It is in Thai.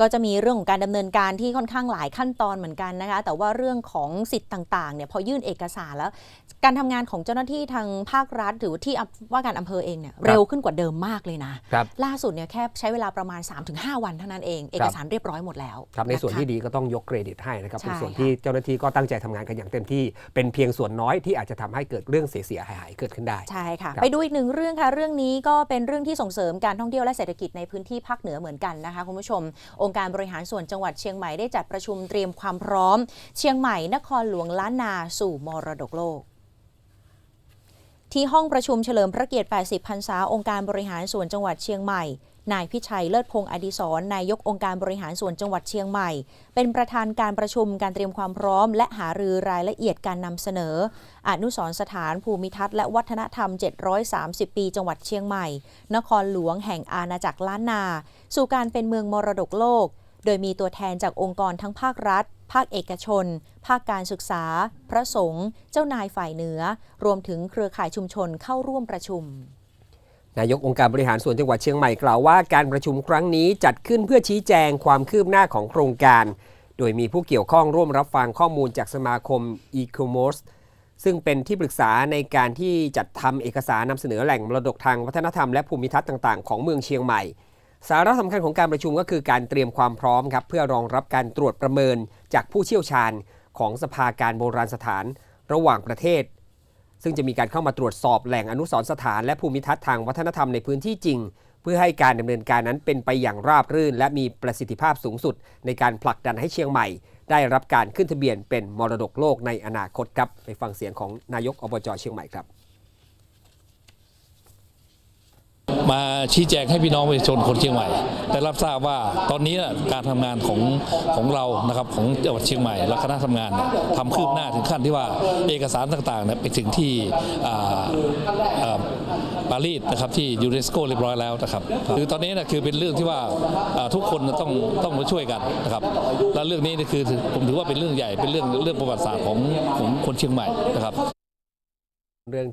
ก็จะมีเรื่องของการดำเนินการที่ค่อนข้างหลายขั้นตอนเหมือนกันนะคะ แต่ว่าเรื่องของสิทธิ์ต่างๆเนี่ยพอยื่นเอกสารแล้ว การทำงานของเจ้าหน้าที่ทางภาครัฐ หรือที่ว่าการอำเภอเองเนี่ยเร็วขึ้นกว่าเดิมมากเลยนะครับล่าสุดเนี่ยแค่ใช้เวลาประมาณ 3-5 วันเท่านั้นเองเอกสารเรียบร้อยหมดแล้วครับในส่วนะคะที่ดีก็ต้องยกเครดิตให้นะครับใช่เป็นส่วนค่ะที่เจ้าหน้าที่ก็ตั้งใจทำงานกันอย่างเต็มที่เป็นเพียงส่วนน้อยที่อาจจะทำให้เกิดเรื่องเสียหายหายๆเกิดขึ้นได้ใช่ค่ะครับไปดูอีกหนึ่งเรื่องค่ะเรื่องนี้ก็เป็นเรื่องที่ส่งเสริมการท่องเที่ยวและเศรษฐกิจในพื้นที่ภาคเหนือเหมือนกันนะคะคุณผู้ชมองค์การบริหารส่วนจังหวัดเชียงใหม่ได้จัดประชุมเตรียมความพร้อม เชียงใหม่นครหลวงล้านนาสู่มรดกโลก ที่ห้องประชุมเฉลิมพระเกียรติ 80 พรรษา องค์การบริหารส่วนจังหวัดเชียงใหม่ นายพิชัยเลิศพงศ์อดิศรนายกองค์การบริหารส่วนจังหวัดเชียงใหม่ เป็นประธานการประชุมการเตรียมความพร้อม และหารือรายละเอียดการนำเสนอ อนุสรสถานภูมิทัศน์และวัฒนธรรม 730 ปี จังหวัดเชียงใหม่ นครหลวงแห่งอาณาจักรล้านนา สู่การเป็นเมืองมรดกโลก โดยมีตัวแทนจากองค์กรทั้งภาครัฐ ภาคเอกชน ภาคการศึกษา พระสงฆ์เจ้านายฝ่ายเหนือ รวมถึงเครือข่ายชุมชนเข้าร่วมประชุมนายกองค์การบริหารส่วนจังหวัดเชียงใหม่กล่าวว่าการประชุมครั้งนี้จัดขึ้นเพื่อชี้แจงความคืบหน้าของโครงการ โดยมีผู้เกี่ยวข้องร่วมรับฟังข้อมูลจากสมาคม e-commerce ซึ่งเป็นที่ปรึกษาในการที่จัดทำเอกสารนำเสนอแหล่งมรดกทางวัฒนธรรมและภูมิทัศน์ต่าง ๆ ของเมืองเชียงใหม่ สาระสำคัญของการประชุมก็คือการเตรียมความพร้อมครับเพื่อรองรับการตรวจประเมินจากผู้เชี่ยวชาญของสภาการโบราณสถานระหว่างประเทศ ซึ่งจะมีการเข้ามาตรวจสอบแหล่งอนุสรณ์สถาน และภูมิทัศน์ทางวัฒนธรรมในพื้นที่จริง เพื่อให้การดำเนินการนั้นเป็นไปอย่างราบรื่น และมีประสิทธิภาพสูงสุด ในการผลักดันให้เชียงใหม่ ได้รับการขึ้นทะเบียนเป็นมรดกโลกในอนาคตครับไปฟังเสียงของนายกอบจเชียงใหม่ครับ มาชี้แจงให้พี่น้องประชาชนคนเชียงใหม่ได้รับทราบว่าตอนนี้การทำงานของของเรานะครับของจังหวัดเชียงใหม่และคณะทำงานเนี่ยทำคืบหน้าถึงขั้นที่ว่าเอกสารต่างๆเนี่ยไปถึงที่ปารีสนะครับที่ยูเนสโกเรียบร้อยแล้วนะครับคือตอนนี้นะคือเป็นเรื่องที่ว่าอ่าทุกคนต้องต้องมาช่วยกันนะครับและเรื่องนี้นี่คือผมถือว่าเป็นเรื่องใหญ่เป็นเรื่องเรื่องประวัติศาสตร์ของของคนเชียงใหม่นะครับ